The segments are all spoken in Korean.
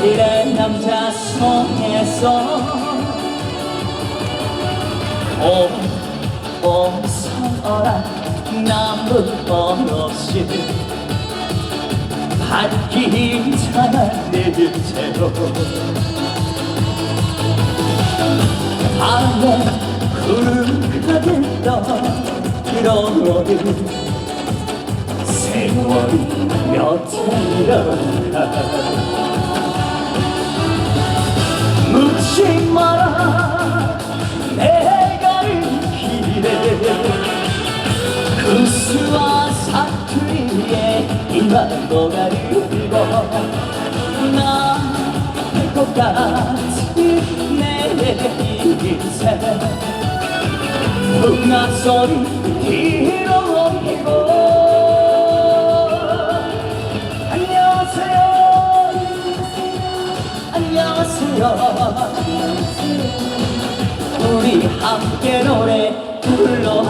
일요일에 남자 성에서. 옹옹성어라 나무 버릇이 반기잖아 내 채로. 밤에 구름 가득던 일요일 세월이 며칠이 라 묻지 마라. 내 가는 길에 구수와 사투리에 이만 노가리고 나할것 같은 내 인생. 문화 소리 뒤로 옮기고. 안녕하세요. 안녕하세요 우리 함께 노래 불러요.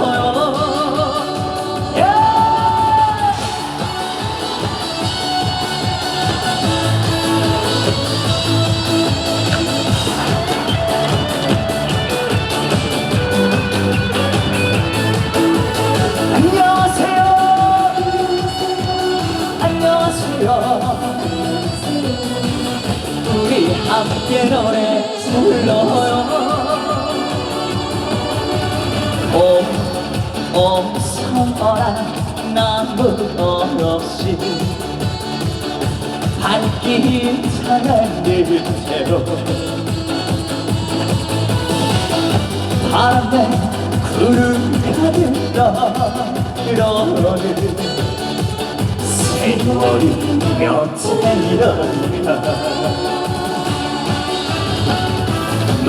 우리 함께 노래 불러요 옴옴성어라 나무 없이 반기차는 늘새로 밤에 구름 가득던 그러는 세월이 며칠이런가 묻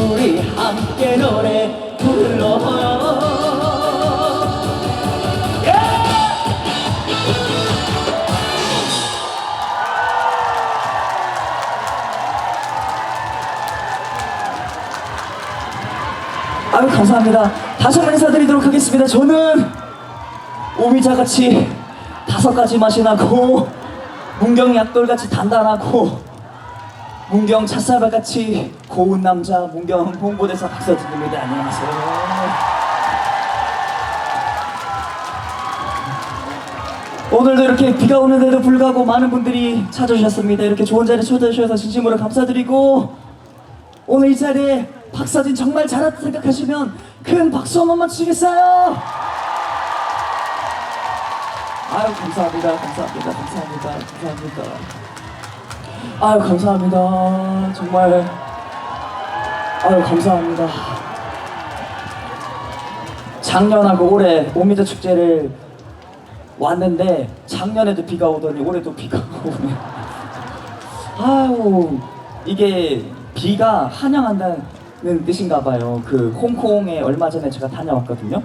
우리 함께 노래 불러요 예! 아유 감사합니다. 다시 한번 인사드리도록 하겠습니다. 저는 오미자 같이 다섯 가지 맛이 나고 문경 약돌 같이 단단하고 문경 찻쌀밥 같이 고운 남자 문경 홍보대사 박서진입니다. 안녕하세요. 오늘도 이렇게 비가 오는데도 불구하고 많은 분들이 찾아주셨습니다. 이렇게 좋은 자리에 초대해주셔서 진심으로 감사드리고 오늘 이 자리에 박사진 정말 잘했다 생각하시면 큰 박수 한 번만 주시겠어요? 아유 감사합니다 감사합니다 감사합니다 감사합니다 아유 감사합니다 정말 아유 감사합니다 작년하고 올해 오미자 축제를 왔는데 작년에도 비가 오더니 올해도 비가 오네 아유 이게 비가 환영한다는 뜻인가 봐요. 그 홍콩에 얼마 전에 제가 다녀왔거든요.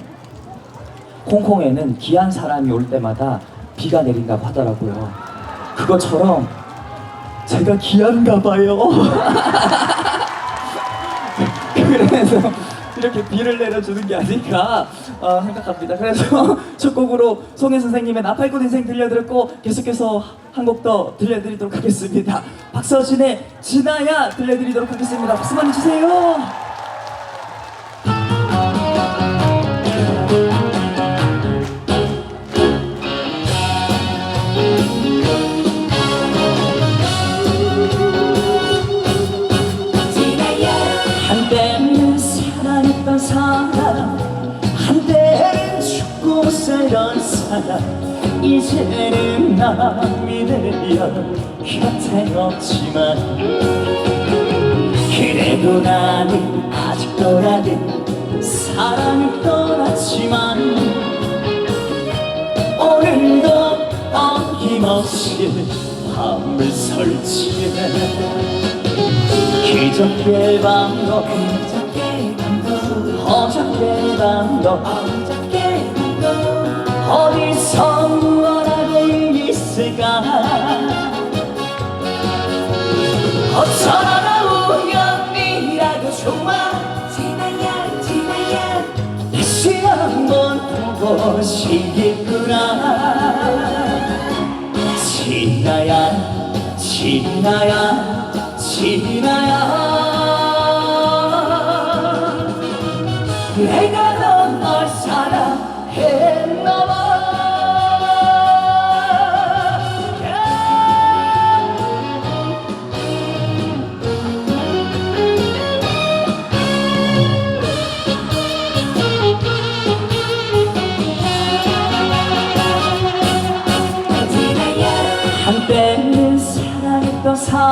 홍콩에는 귀한 사람이 올 때마다 비가 내린다고 하더라고요. 그것처럼 제가 귀한가 봐요. 그래서 이렇게 비를 내려주는 게 아닐까 어, 생각합니다. 그래서 첫 곡으로 송혜 선생님의 나팔꽃 인생 들려드렸고 계속해서 한 곡 더 들려드리도록 하겠습니다. 박서진의 지나야 들려드리도록 하겠습니다. 박수 많이 주세요. 이제는 남이 되어 곁에 없지만 그래도 나는 아직도 나는 사랑을 떠났지만 오늘도 어김없이 밤을 설치해 기적의 방법 어저께 방법 무엇하고 있을까? 어쩌다가 우연이라도 좋아 지나야 지나야 다시 한번 보고 싶구나. 지나야 지나야 지나야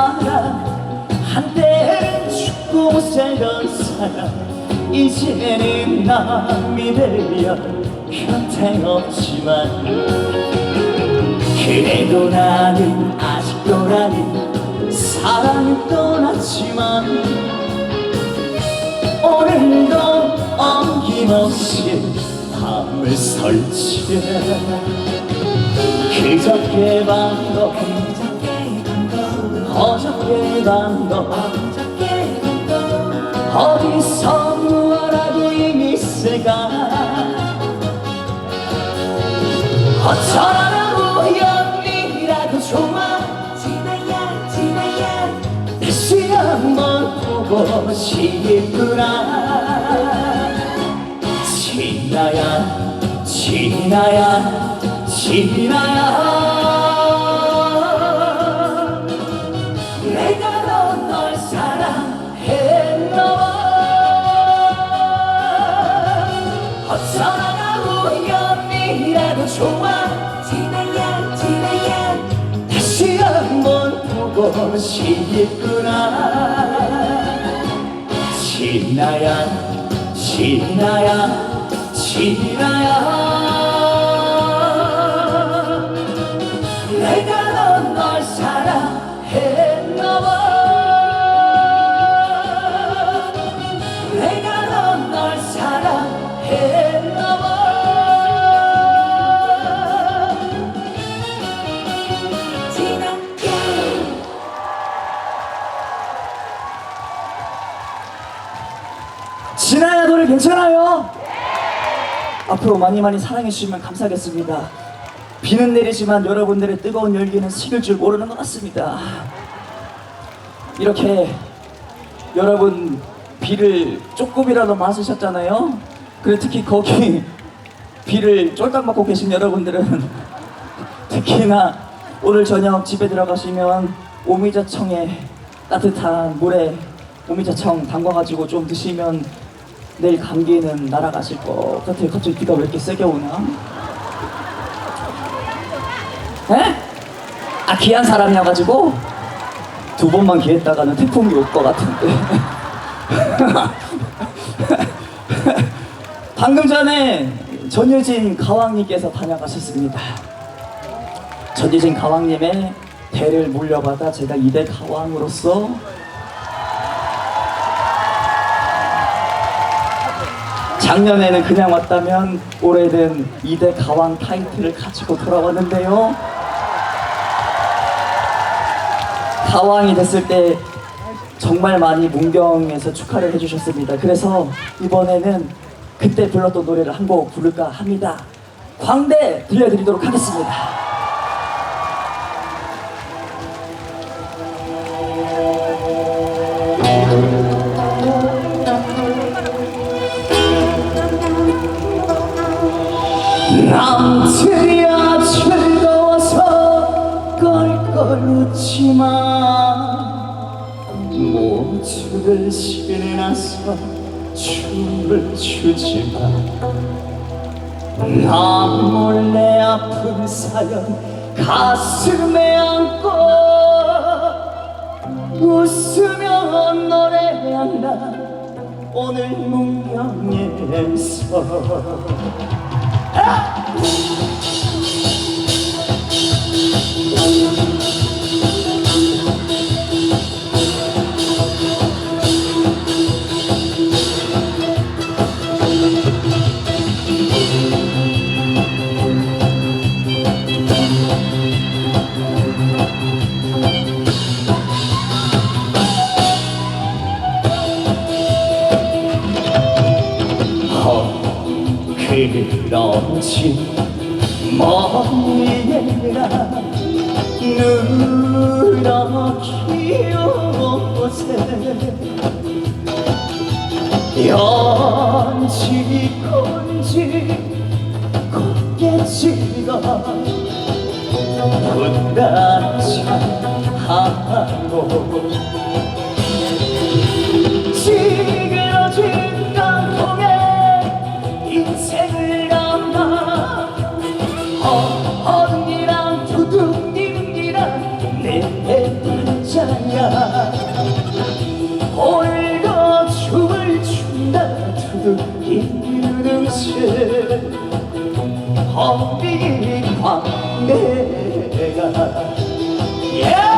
사람 한때는 죽고 살던 사람 이제는 남이 되어 곁에 없지만. 그래도 나는 아직도 나는 사랑을 떠났지만 오늘도 어김없이 밤을 설치해 그저께 방법 어저께 방법 어디서 무엇하고 있을까 어쩌다 우연이라도 좋아. 지나야 지나야. 다시 한번 보고 싶구나 지나야 지나야 지나야 보고 싶구나. 지나야 지나야 지나야 앞으로 많이 많이 사랑해 주시면 감사하겠습니다. 비는 내리지만 여러분들의 뜨거운 열기는 식을 줄 모르는 것 같습니다. 이렇게 여러분 비를 조금이라도 맞으셨잖아요. 그리고 특히 거기 비를 쫄딱 맞고 계신 여러분들은 특히나 오늘 저녁 집에 들어가시면 오미자청에 따뜻한 물에 오미자청 담가가지고 좀 드시면 내일 감기는 날아가실 것 같아요. 갑자기 비가 왜 이렇게 세게 오나? 에? 아 귀한 사람이어가지고 두 번만 기했다가는 태풍이 올 것 같은데. 방금 전에 전유진 가왕님께서 다녀가셨습니다. 전유진 가왕님의 대를 물려받아 제가 이대 가왕으로서 작년에는 그냥 왔다면 올해는 이대 가왕 타이틀을 가지고 돌아왔는데요. 가왕이 됐을 때 정말 많이 문경에서 축하를 해주셨습니다. 그래서 이번에는 그때 불렀던 노래를 한 곡 부를까 합니다. 광대 들려드리도록 하겠습니다. 신나서 춤을 추지만 나 몰래 아픈 사연 가슴에 안고 웃으며 노래한다. 오늘 문명에서. 그 머리에라 누렇기 옷에 연지 건지 곱게지가 분단차하고 허리 광대가 yeah!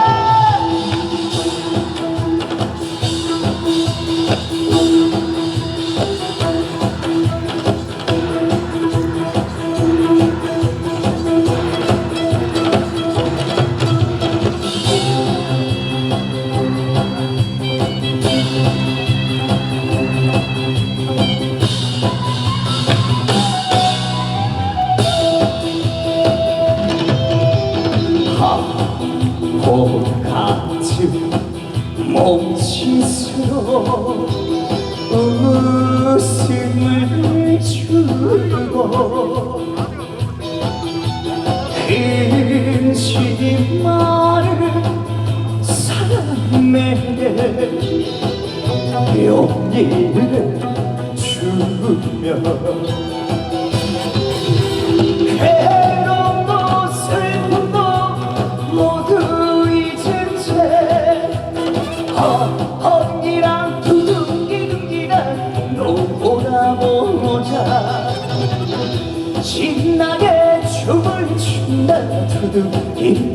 용기를 주며 괴로움도 슬픔도 모두 잊은 채 허허기랑 두둥기둥기랑 놀아보자 신나게 춤을 춘다 두둥기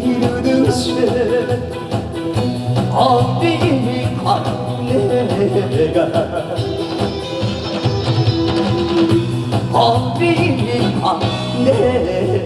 어디 광내가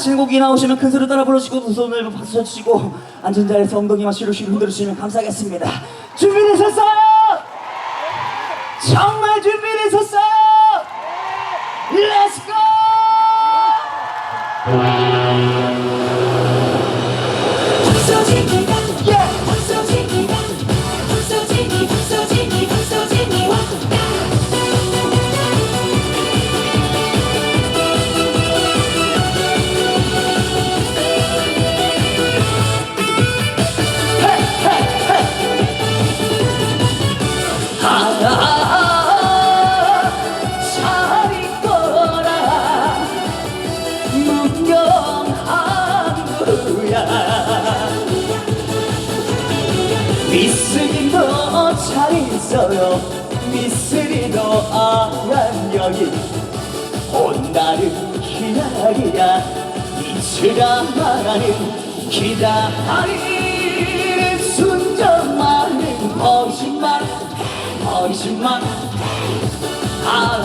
아시는 곡이 나오시면 큰 소리 따라 불러주시고 두 손을 박수 쳐주시고 앉은 자리에서 엉덩이만 시루시루 흔들어주시면 감사하겠습니다 준비되셨어요? 정말 준비되셨어요? 말하는 기다리는 순정 많은 거짓말 거짓말. 아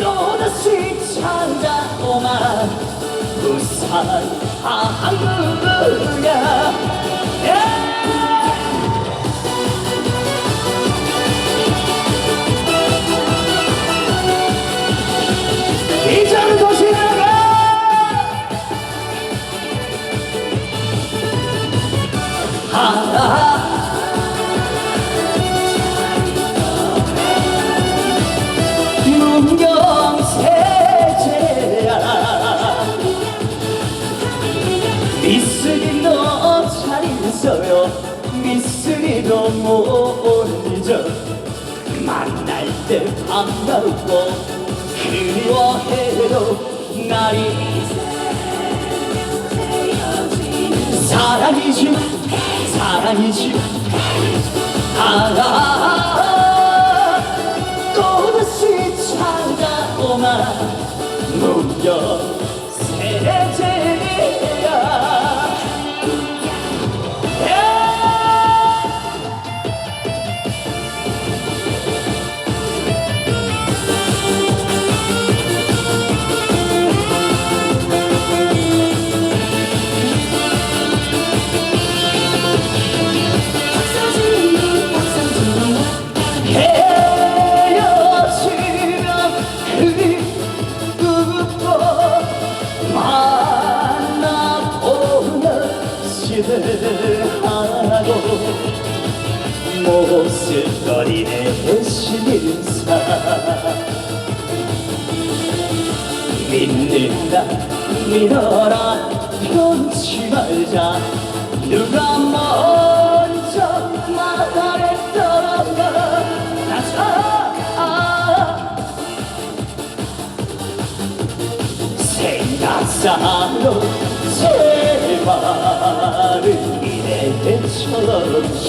또다시 찾아오만 부산 항구야 미쓰리 너잘 있어요 못 잊어 만날 때 반갑고 그리워해도 날이 사랑이지 사 랑이지 아 믿는다 믿어라. 편치 말자. 누가 먼저 말했던가 나자 생각사로 제발은 이래처럼 주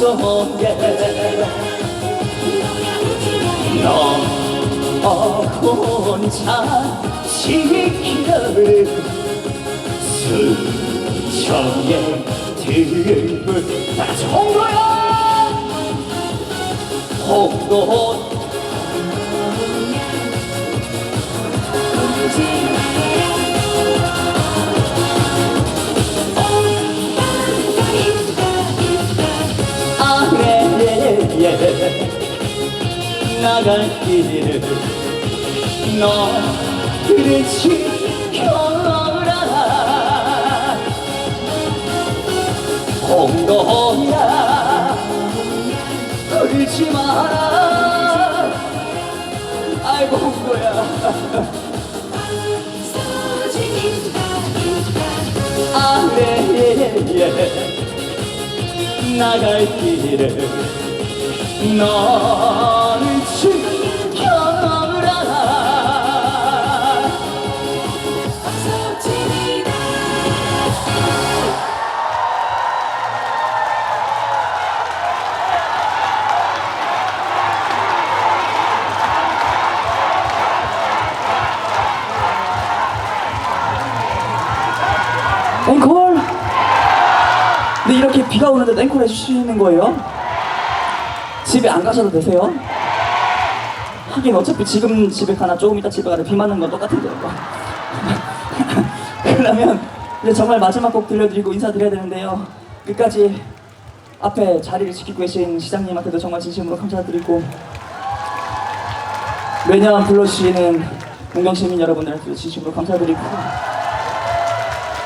속에 너 혼자 지키는 수정의 듭을 다시 홍도야. 홍도 나갈 길을 너를 지켜라 홍도야. 울지 마라 아이고 홍도야. 아래에 나갈 길을 너 비가 오는데 앵콜 해주시는 거예요? 집에 안 가셔도 되세요? 하긴 어차피 지금 집에 가나 조금 이따 집에 가나 비 맞는 건 똑같은데요. 그러면 이제 정말 마지막 곡 들려드리고 인사드려야 되는데요. 끝까지 앞에 자리를 지키고 계신 시장님한테도 정말 진심으로 감사드리고 매년 불러주시는 문경시민 여러분들한테도 진심으로 감사드리고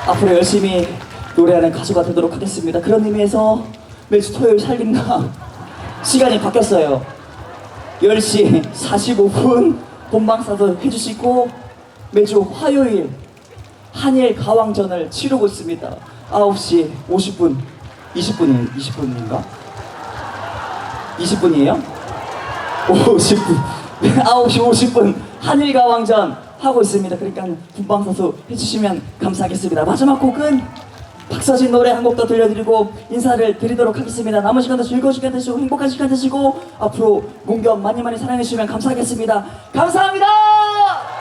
앞으로 열심히 노래하는 가수가 되도록 하겠습니다. 그런 의미에서 매주 토요일 살림나 시간이 바뀌었어요. 10시 45분 본방사수 해주시고 매주 화요일 한일 가왕전을 치르고 있습니다. 9시 50분, 20분이 20분인가? 20분이에요? 50분. 9시 50분 한일 가왕전 하고 있습니다. 그러니까 본방사수 해주시면 감사하겠습니다. 마지막 곡은 박서진 노래 한 곡 더 들려드리고 인사를 드리도록 하겠습니다. 남은 시간도 즐거운 시간 되시고 행복한 시간 되시고 앞으로 문경 많이 많이 사랑해 주시면 감사하겠습니다. 감사합니다.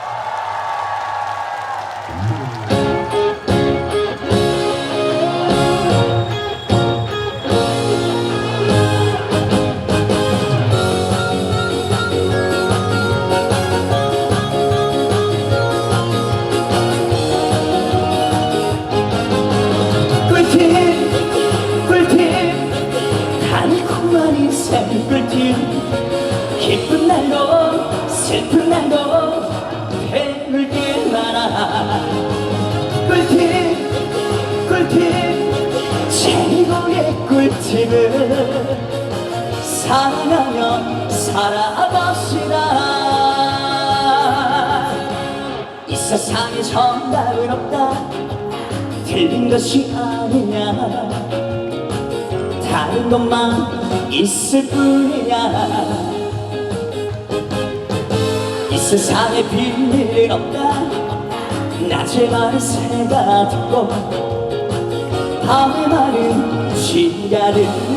살아갑시다. 이 세상에 정답은 없다. 틀린 것이 아니냐. 다른 것만 있을 뿐이야. 이 세상에 비밀은 없다. 낮에 말은 새가 듣고 밤에 말은 쥐가 듣는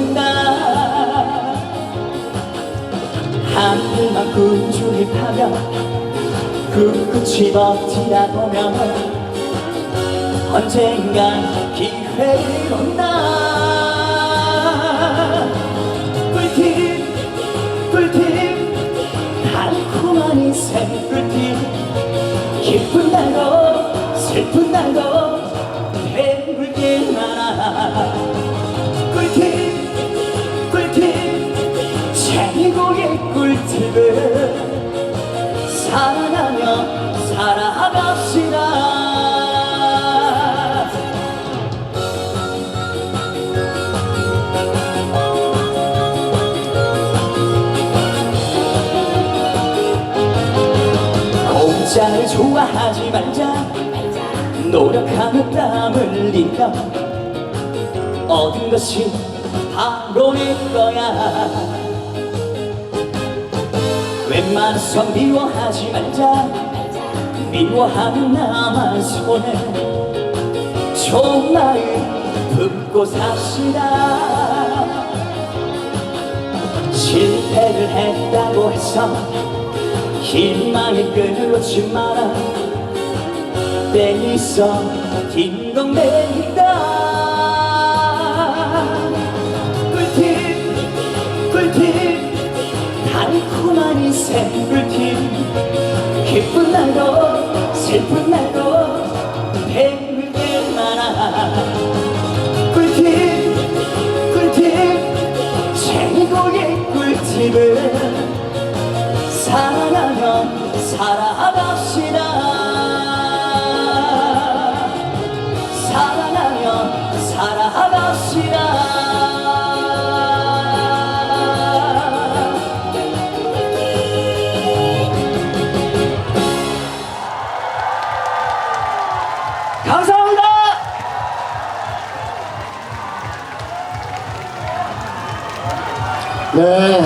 파며 그 끝이 버티다 보면 언젠간 기회를 온다. 꿀팁 꿀팁 달콤한 인생 꿀팁 기쁜 날도 슬픈 날도 공짜를 좋아하지 말자. 노력하며 땀 흘리며 얻은 것이 바로 내 거야? 웬만해서 미워하지 말자. 미워하는 나만 손에 좋은 마음 품고 삽시다. 실패를 했다고 해서 희망의 끈을 놓지 마라. 때 있어 딩동댕이다. 꿀팁 꿀팁. 달콤한 인생 꿀팁. 기쁜 날도 슬픈 날도 배울 게 많아 꿀팁 꿀팁. 최고의 꿀팁을 살아갑시다 사랑하며 살아갑시다 감사합니다. 네.